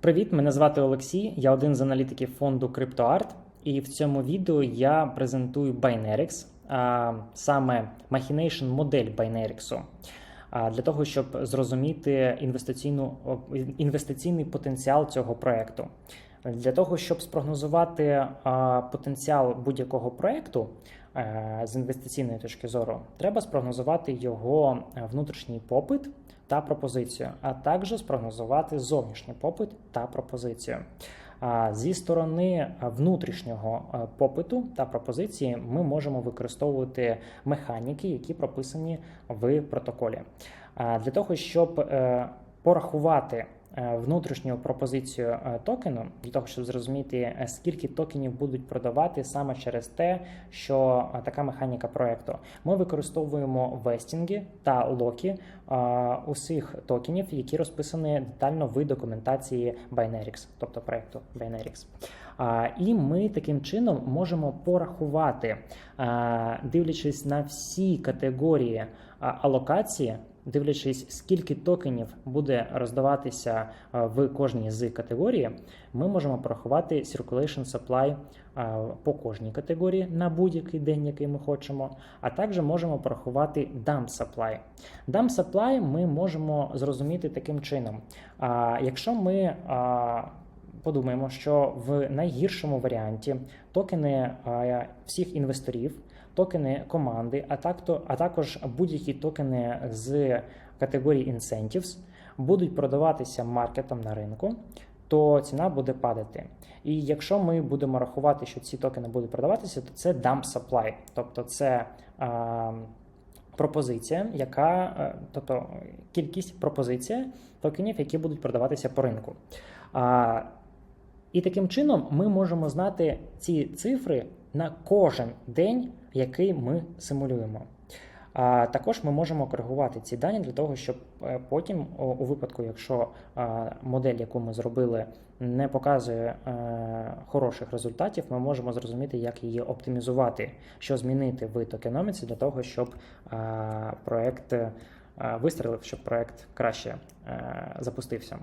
Привіт, мене звати Олексій. Я один з аналітиків фонду CryptoArt. І в цьому відео я презентую Binarix, а саме Machination модель Binarix, для того, щоб зрозуміти інвестиційну, інвестиційний потенціал цього проекту. Для того, щоб спрогнозувати потенціал будь-якого проекту з інвестиційної точки зору, треба спрогнозувати його е, внутрішній попит та пропозицію, а також спрогнозувати зовнішній попит та пропозицію. А Зі сторони внутрішнього е, попиту та пропозиції ми можемо використовувати механіки, які прописані в протоколі. А Для того, щоб е, порахувати е, внутрішню пропозицію е, токену, для того, щоб зрозуміти, е, скільки токенів будуть продавати саме через те, що е, така механіка проекту. Ми використовуємо вестінги та локи е, усіх токенів, які розписані детально в документації Binarix, тобто проекту Binarix. І ми таким чином можемо порахувати, дивлячись на всі категорії алокації, дивлячись, скільки токенів буде роздаватися в кожній з категорій, ми можемо порахувати circulation supply по кожній категорії на будь-який день, який ми хочемо, а також можемо порахувати dump supply. Dump supply ми можемо зрозуміти таким чином. Якщо ми подумаємо, що в найгіршому варіанті токени всіх інвесторів, токени команди, а, так, то, а також будь-які токени з категорії incentives будуть продаватися маркетом на ринку, то ціна буде падати. І якщо ми будемо рахувати, що ці токени будуть продаватися, то це dump supply, тобто це а, пропозиція, яка, е, тобто кількість пропозиція токенів, які будуть продаватися по ринку. А, і таким чином ми можемо знати ці цифри на кожен день, який ми симулюємо. А також ми можемо коригувати ці дані для того, щоб е, потім, у випадку, якщо модель, яку ми зробили, не показує е, хороших результатів, ми можемо зрозуміти, як її оптимізувати, що змінити в токеноміці для того, щоб проект е, вистрілив, щоб проект краще запустився.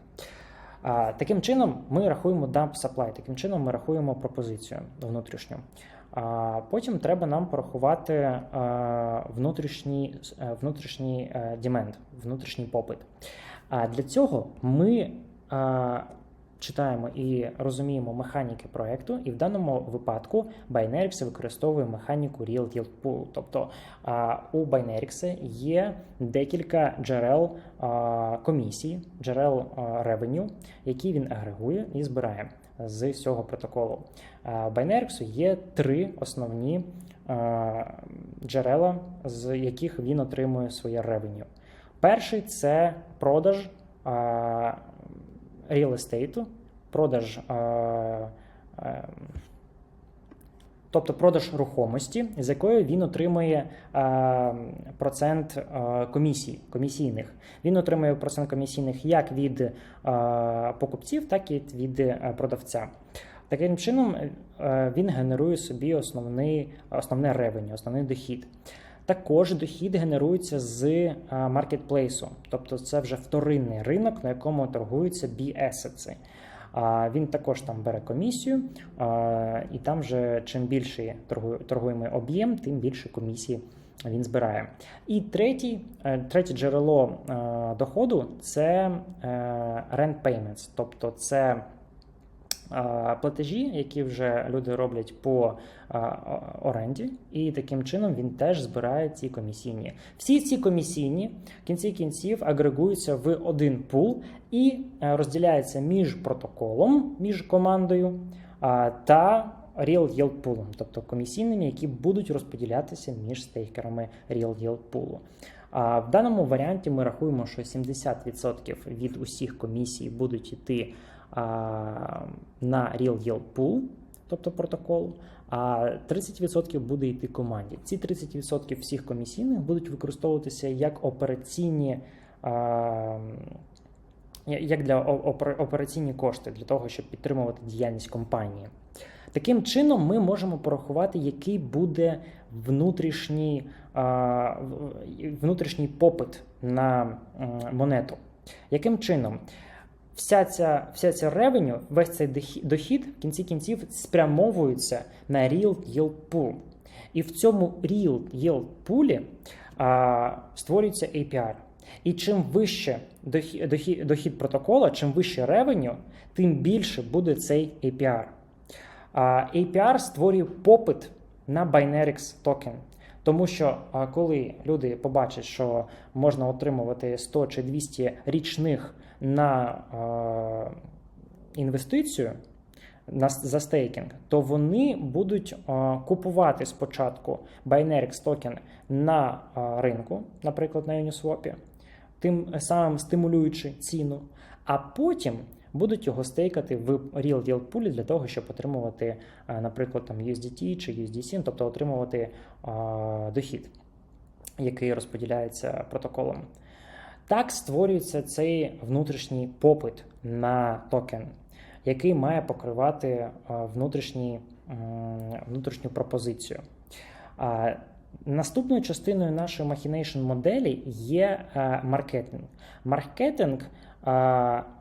Таким чином ми рахуємо dump supply, таким чином ми рахуємо пропозицію внутрішню. Потім треба нам порахувати внутрішній е, внутрішній демент, внутрішній попит. А для цього ми а, читаємо і розуміємо механіки проекту, і в даному випадку Binarix використовує механіку Real Yield Pool. Тобто у Binarix є декілька джерел а, комісій, джерел revenue, які він агрегує і збирає з цього протоколу. А, Binarix є три основні джерела, з яких він отримує своє revenue. Перший це продаж real estate, продаж, тобто продаж рухомості, з якої він отримує процент а, комісій, комісійних. Він отримує процент комісійних як від покупців, так і від продавця. Таким чином е, він генерує собі основний, основне ревеню, основний дохід. Також дохід генерується з маркетплейсу, тобто це вже вторинний ринок, на якому торгуються B-assets. Він також там бере комісію, і там вже чим більший торгуємий об'єм, тим більше комісії він збирає. І третій, е, третє джерело е, доходу це е, rent payments, тобто це платежі, які вже люди роблять по оренді, і таким чином він теж збирає ці комісійні. Всі ці комісійні в кінці кінців агрегуються в один пул і розділяються між протоколом, між командою та Real Yield Pool, тобто комісійними, які будуть розподілятися між стейкерами Real Yield Pool. А в даному варіанті ми рахуємо, що 70% від усіх комісій будуть йти на Real Yield Pool, тобто протокол, а 30% буде йти команді. Ці 30% всіх комісійних будуть використовуватися як операційні. Як для операційні кошти для того, щоб підтримувати діяльність компанії. Таким чином, ми можемо порахувати, який буде внутрішній внутрішній попит на монету. Яким чином? Вся ця, вся ця ревеню, весь цей дохід в кінці кінців спрямовується на Real Yield Pool. І в цьому Real Yield Pool створюється APR. І чим вище дохід, дохід, дохід протокола, чим вище ревеню, тим більше буде цей APR. А, APR створює попит на Binerix токен. Тому що коли люди побачать, що можна отримувати 100 чи 200 річних на інвестицію на, за стейкінг, то вони будуть купувати спочатку Binerix токен на ринку, наприклад, на Uniswap, тим самим стимулюючи ціну, а потім будуть його стейкати в Real Yield Pool для того, щоб отримувати, наприклад, там USDT чи USDC, тобто отримувати а, дохід, який розподіляється протоколом. Так створюється цей внутрішній попит на токен, який має покривати а, внутрішній, м, внутрішню пропозицію. Наступною частиною нашої Machination моделі є маркетинг. Маркетинг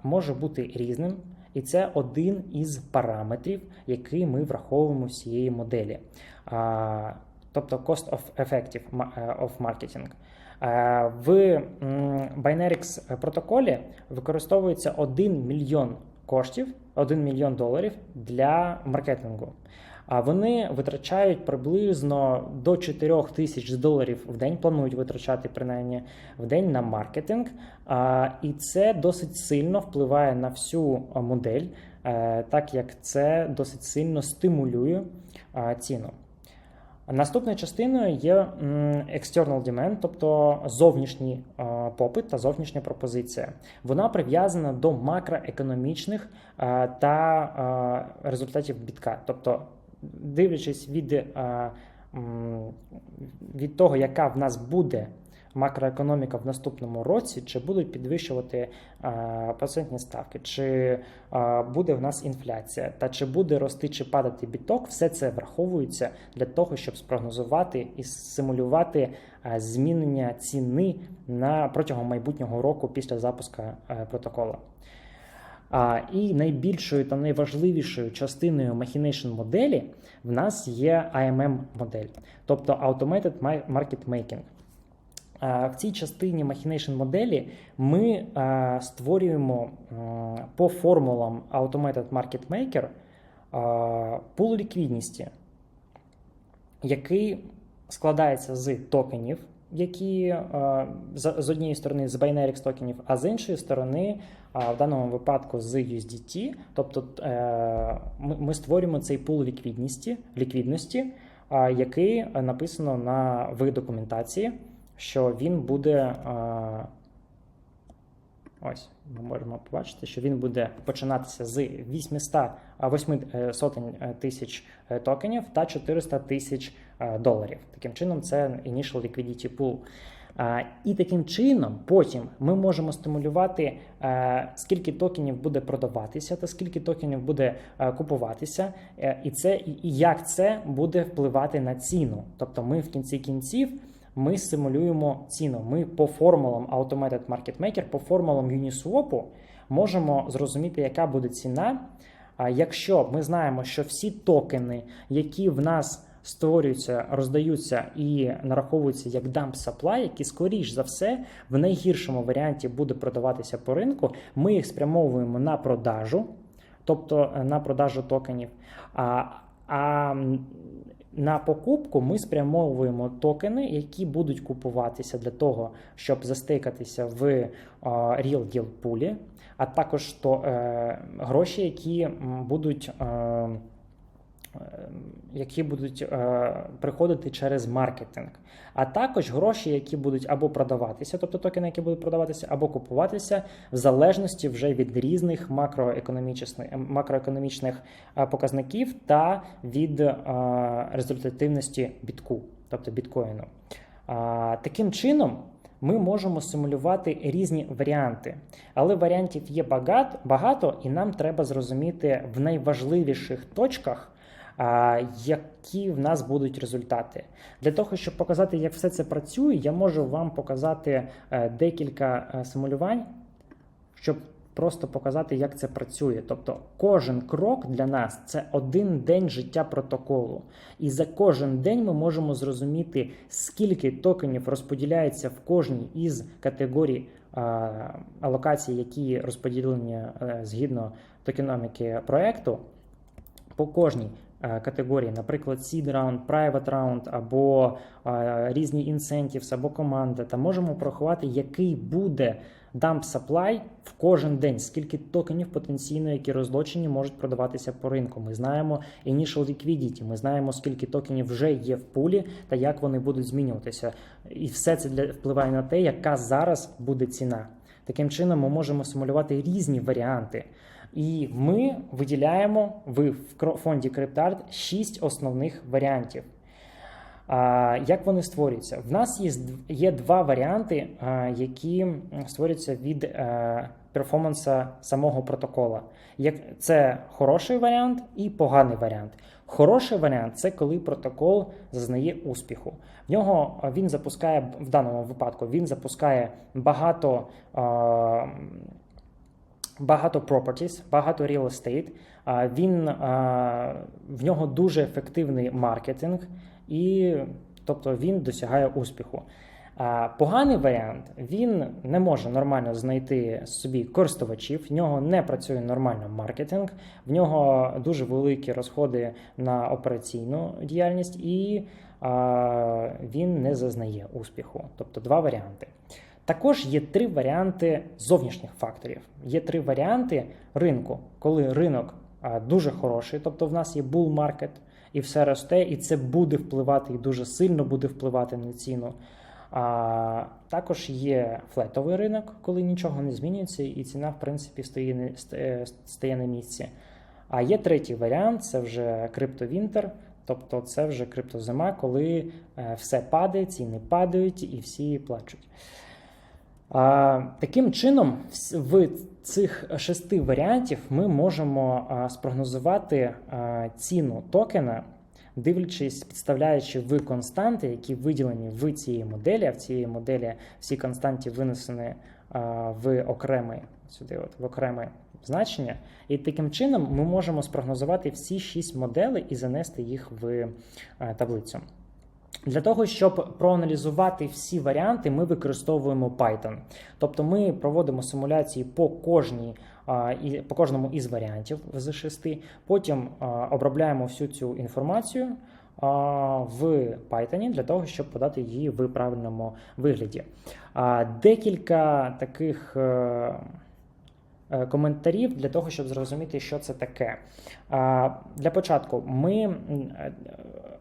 може бути різним, і це один із параметрів, який ми враховуємо з цієї моделі. Тобто cost of effective е, of marketing. Е, В м, Binerix протоколі використовується 1 мільйон коштів, 1 мільйон доларів для маркетингу. А вони витрачають приблизно до 4 тисяч доларів в день, планують витрачати принаймні в день на маркетинг. І це досить сильно впливає на всю модель, е, так як це досить сильно стимулює ціну. Наступною частиною є external demand, тобто зовнішній е, попит та зовнішня пропозиція. Вона прив'язана до макроекономічних е, та е, результатів бітка. Тобто, дивлячись від, від того, яка в нас буде макроекономіка в наступному році, чи будуть підвищувати е, процентні ставки, чи е, буде в нас інфляція, та чи буде рости чи падати біток, все це враховується для того, щоб спрогнозувати і симулювати е, змінення ціни на протягом майбутнього року після запуску протоколу. А, і найбільшою та найважливішою частиною Machination моделі в нас є AMM модель, тобто Automated Market Making. А, В цій частині Machination моделі ми створюємо по формулам Automated Market Maker пул ліквідності, який складається з токенів, які з, однієї сторони з Binary токенів, а з іншої сторони, в даному випадку з USDT. Тобто е, ми створюємо цей пул ліквідності, ліквідності який написано на в документації що він буде. Ось, ми можемо побачити, що він буде починатися з 800, а, 8 е, е, тисяч е, токенів та 400 тисяч доларів. Таким чином, це Initial Liquidity Pool. І таким чином потім ми можемо стимулювати, скільки токенів буде продаватися, та скільки токенів буде купуватися, і це і як це буде впливати на ціну. Тобто, ми в кінці кінців ми симулюємо ціну. Ми по формулам Automated Market Maker, по формулам Uniswap можемо зрозуміти, яка буде ціна. Якщо ми знаємо, що всі токени, які в нас створюються, роздаються і нараховуються як dump supply, які скоріш за все в найгіршому варіанті буде продаватися по ринку, ми їх спрямовуємо на продажу, тобто е, на продажу токенів. А, а на покупку ми спрямовуємо токени, які будуть купуватися для того, щоб застикатися в е, Real Deal пулі, а також то, е, гроші, які будуть. Е, які будуть е, приходити через маркетинг, а також гроші, які будуть або продаватися, тобто токени, які будуть продаватися, або купуватися в залежності вже від різних макроекономічних макроекономічних е, показників та від е, результативності бітку, тобто біткоїну. Таким чином. Ми можемо симулювати різні варіанти, але варіантів є багато, багато, і нам треба зрозуміти в найважливіших точках, які в нас будуть результати. Для того, щоб показати, як все це працює, я можу вам показати е, декілька е, симулювань, щоб просто показати, як це працює. Тобто, кожен крок для нас це один день життя протоколу. І за кожен день ми можемо зрозуміти, скільки токенів розподіляється в кожній із категорій а, алокацій, які розподілені е, згідно токеноміки проекту. По кожній категорії, наприклад, seed round, private round, або е, різні incentives, або команда, та можемо порахувати, який буде dump supply в кожен день, скільки токенів потенційно, які розлочені, можуть продаватися по ринку. Ми знаємо initial liquidity, ми знаємо, скільки токенів вже є в пулі та як вони будуть змінюватися. І все це для впливає на те, яка зараз буде ціна. Таким чином, ми можемо симулювати різні варіанти. І ми виділяємо в фонді CryptArt 6 основних варіантів. Як вони створюються? В нас є, є два варіанти, які створюються від е, перформанса самого протокола. Це хороший варіант і поганий варіант. Хороший варіант це коли протокол зазнає успіху. В нього він запускає в даному випадку. Він запускає багато. а, Багато properties, багато real estate. А, Він в нього дуже ефективний маркетинг, і тобто він досягає успіху. Поганий варіант він не може нормально знайти собі користувачів, в нього не працює нормально маркетинг, в нього дуже великі розходи на операційну діяльність, і а, він не зазнає успіху. Тобто два варіанти. Також є три варіанти зовнішніх факторів. Є три варіанти ринку, коли ринок дуже хороший, тобто в нас є bull market, і все росте, і це буде впливати і дуже сильно буде впливати на ціну. А також є флетовий ринок, коли нічого не змінюється, і ціна, в принципі, стає, стає- на місці. А є третій варіант це вже криптовінтер, тобто це вже криптозима, коли е, все падає, ціни падають і всі плачуть. А, Таким чином, в цих шести варіантів ми можемо спрогнозувати ціну токена, дивлячись, підставляючи в константи, які виділені в цій моделі. А в цій моделі всі константи винесені в окреме сюди, от в окреме значення. І таким чином ми можемо спрогнозувати всі шість моделей і занести їх в а, таблицю. Для того, щоб проаналізувати всі варіанти, ми використовуємо Python. Тобто ми проводимо симуляції по кожній і по кожному із варіантів з шести. Потім обробляємо всю цю інформацію в Python для того, щоб подати її в правильному вигляді. Декілька таких. Е, Коментарів для того, щоб зрозуміти, що це таке. Для початку ми е,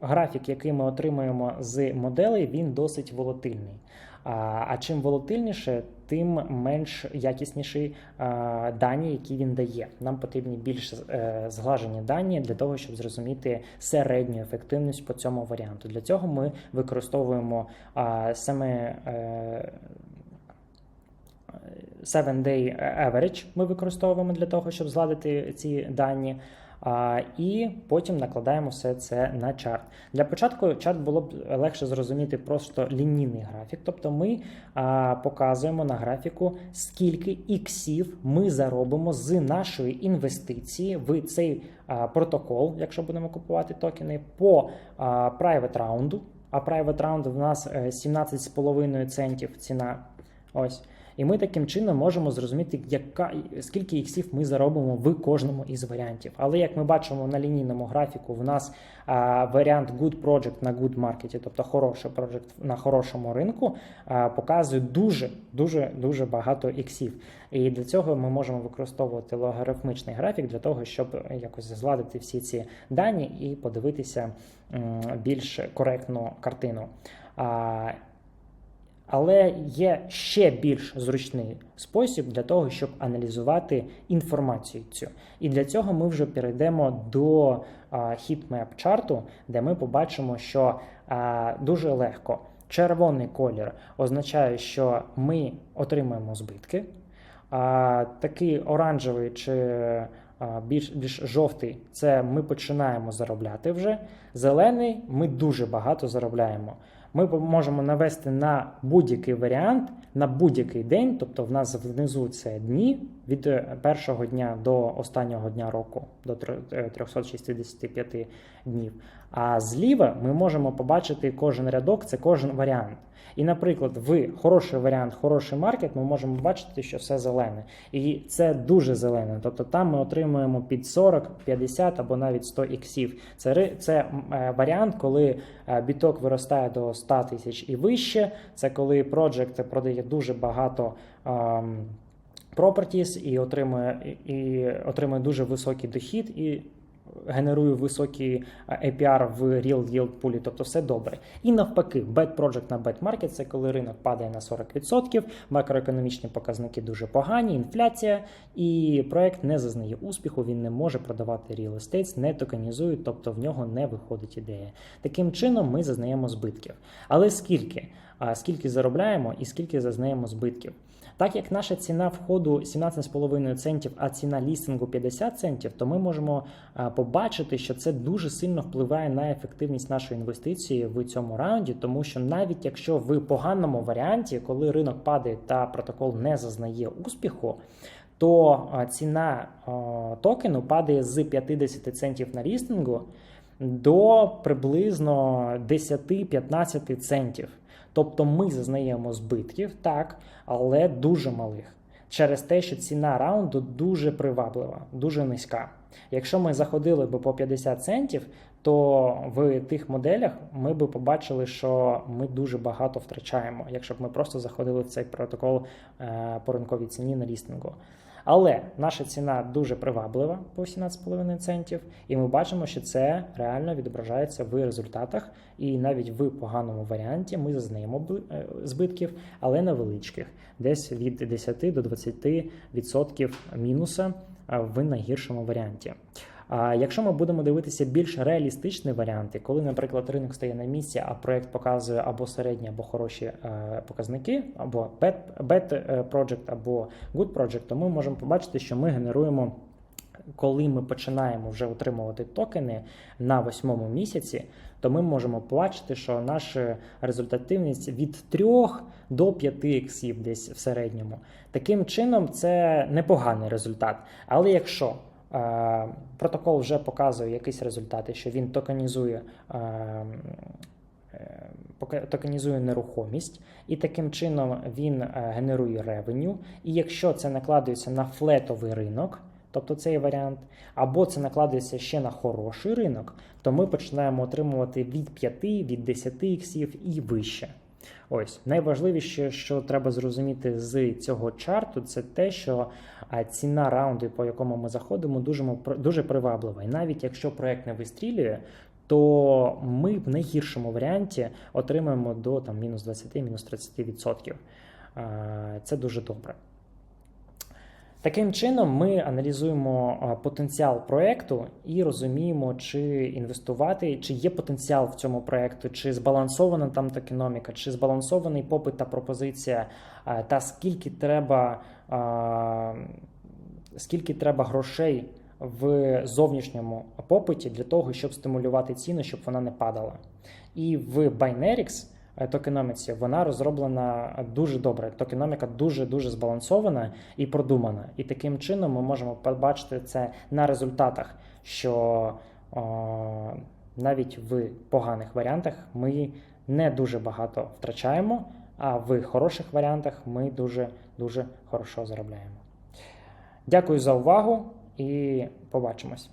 графік, який ми отримуємо з моделей, він досить волатильний. А а чим волатильніше, тим менш якісніші дані, які він дає. Нам потрібні більш е, зглажені дані для того, щоб зрозуміти середню ефективність по цьому варіанту. Для цього ми використовуємо саме. Е, 7-day average ми використовуємо для того, щоб згладити ці дані. А, і потім накладаємо все це на чарт. Для початку чарт було б легше зрозуміти просто лінійний графік. Тобто ми а, показуємо на графіку, скільки іксів ми заробимо з нашої інвестиції в цей а, протокол, якщо будемо купувати токени, по а, private раунду. А private round в нас е, 17,5 центів ціна. Ось. І ми таким чином можемо зрозуміти, яка скільки іксів ми заробимо в кожному із варіантів. Але як ми бачимо на лінійному графіку, в нас а, варіант good project на good market, тобто хороший project на хорошому ринку, а, показує дуже дуже дуже багато іксів. І для цього ми можемо використовувати логарифмичний графік для того, щоб якось згладити всі ці дані і подивитися більш коректну картину. Але є ще більш зручний спосіб для того, щоб аналізувати інформацію цю. І для цього ми вже перейдемо до хітмеп чарту, де ми побачимо, що а, дуже легко червоний колір означає, що ми отримаємо збитки. А, такий оранжевий чи а, більш більш жовтий це ми починаємо заробляти вже. Зелений ми дуже багато заробляємо. Ми можемо навести на будь-який варіант на будь-який день, тобто в нас внизу це дні від е, першого дня до останнього дня року, до тр- е, 365 днів. А зліва ми можемо побачити кожен рядок, це кожен варіант. І, наприклад, в хороший варіант, хороший маркет, ми можемо бачити, що все зелене. І це дуже зелене. Тобто там ми отримуємо під 40, 50 або навіть 100 іксів. Це, це е, варіант, коли е, біток виростає до 100 тисяч і вище. Це коли проджект продає дуже багато. Properties і отримує і отримує дуже високий дохід і генерує високий е, APR в Real Yield пулі, тобто все добре. І навпаки, bad project на bad market – це коли ринок падає на 40%, макроекономічні показники дуже погані, інфляція, і проект не зазнає успіху, він не може продавати real estate, не токенізує, тобто в нього не виходить ідея. Таким чином ми зазнаємо збитків. Але скільки? А скільки заробляємо і скільки зазнаємо збитків? Так як наша ціна входу 17,5 центів, а ціна лістингу 50 центів, то ми можемо побачити, що це дуже сильно впливає на ефективність нашої інвестиції в цьому раунді, тому що навіть якщо в поганому варіанті, коли ринок падає та протокол не зазнає успіху, то ціна токену падає з 50 центів на лістингу до приблизно 10-15 центів. Тобто ми зазнаємо збитків, так, але дуже малих. Через те, що ціна раунду дуже приваблива, дуже низька. Якщо ми заходили би по 50 центів, то в тих моделях ми би побачили, що ми дуже багато втрачаємо, якщо б ми просто заходили в цей протокол е, по ринковій ціні на лістингу. Але наша ціна дуже приваблива по 17,5 центів, і ми бачимо, що це реально відображається в результатах. І навіть в поганому варіанті ми зазнаємо е, збитків, але невеличких, десь від 10 до 20% мінуса в найгіршому варіанті. А якщо ми будемо дивитися більш реалістичні варіанти, коли, наприклад, ринок стає на місці, а проект показує або середні, або хороші е, показники, або bad, е, project, або good project, то ми можемо побачити, що ми генеруємо. Коли ми починаємо вже отримувати токени на восьмому місяці, то ми можемо побачити, що наша результативність від 3 до 5 іксів десь в середньому. Таким чином, це непоганий результат. Але якщо протокол вже показує якісь результати, що він токенізує. Е, е, Токенізує нерухомість, і таким чином він е, генерує ревеню. І якщо це накладується на флетовий ринок, тобто цей варіант, або це накладується ще на хороший ринок, то ми починаємо отримувати від 5, від 10 іксів і вище. Ось найважливіше, що треба зрозуміти з цього чарту, це те, що ціна раунду, по якому ми заходимо, дуже, дуже приваблива. І навіть якщо проект не вистрілює, то ми в найгіршому варіанті отримаємо до там, мінус 20, мінус 30%. Це дуже добре. Таким чином, ми аналізуємо потенціал проекту і розуміємо, чи інвестувати, чи є потенціал в цьому проекту, чи збалансована там токеноміка, чи збалансований попит та пропозиція, та скільки треба, скільки треба грошей в зовнішньому попиті для того, щоб стимулювати ціну, щоб вона не падала. І в Binerix е, токеноміці вона розроблена дуже добре. Токеноміка дуже дуже збалансована і продумана. І таким чином ми можемо побачити це на результатах, що о, навіть в поганих варіантах ми не дуже багато втрачаємо, а в хороших варіантах ми дуже дуже хорошо заробляємо. Дякую за увагу і побачимось.